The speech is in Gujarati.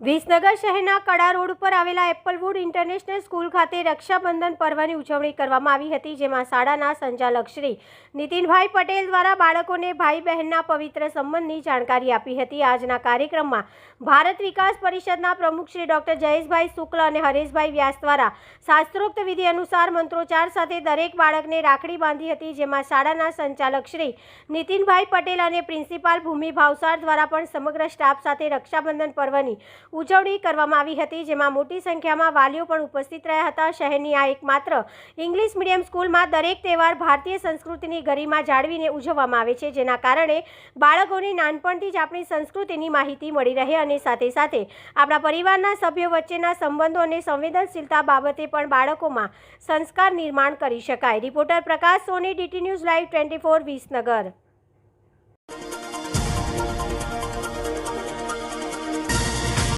વિસનગર શહેરના કડા રોડ ઉપર આવેલા એપલવુડ ઇન્ટરનેશનલ સ્કૂલ ખાતે રક્ષાબંધન પર્વની ઉજવણી કરવામાં આવી હતી, જેમાં શાળાના સંચાલક શ્રી નીતિનભાઈ પટેલ દ્વારા બાળકોને ભાઈ બહેનના પવિત્ર સંબંધની જાણકારી આપી હતી. આજના કાર્યક્રમમાં ભારત વિકાસ પરિષદના પ્રમુખ શ્રી ડોક્ટર જયેશભાઈ શુક્લ અને હરેશભાઈ વ્યાસ દ્વારા શાસ્ત્રોક્ત વિધિ અનુસાર મંત્રોચ્ચાર સાથે દરેક બાળકને રાખડી બાંધી હતી, જેમાં શાળાના સંચાલક શ્રી નીતિનભાઈ પટેલ અને પ્રિન્સિપાલ ભૂમિ ભાવસાર દ્વારા પણ સમગ્ર સ્ટાફ સાથે રક્ષાબંધન પર્વની ઉજવણી કરવામાં આવી હતી, જેમાં મોટી સંખ્યામાં વાલીઓ પણ ઉપસ્થિત રહ્યા હતા. શહેરની આ એકમાત્ર ઇંગ્લિશ મીડિયમ સ્કૂલમાં દરેક તહેવાર ભારતીય સંસ્કૃતિની ગરિમા જાળવીને ઉજવવામાં આવે છે, જેના કારણે બાળકોને નાનપણથી જ આપણી સંસ્કૃતિની માહિતી મળી રહે અને સાથે સાથે આપણા પરિવારના સભ્યો વચ્ચેના સંબંધો અને સંવેદનશીલતા બાબતે પણ બાળકોમાં સંસ્કાર નિર્માણ કરી શકાય. Reporter Prakash Soni, DT news live twenty four Visnagar.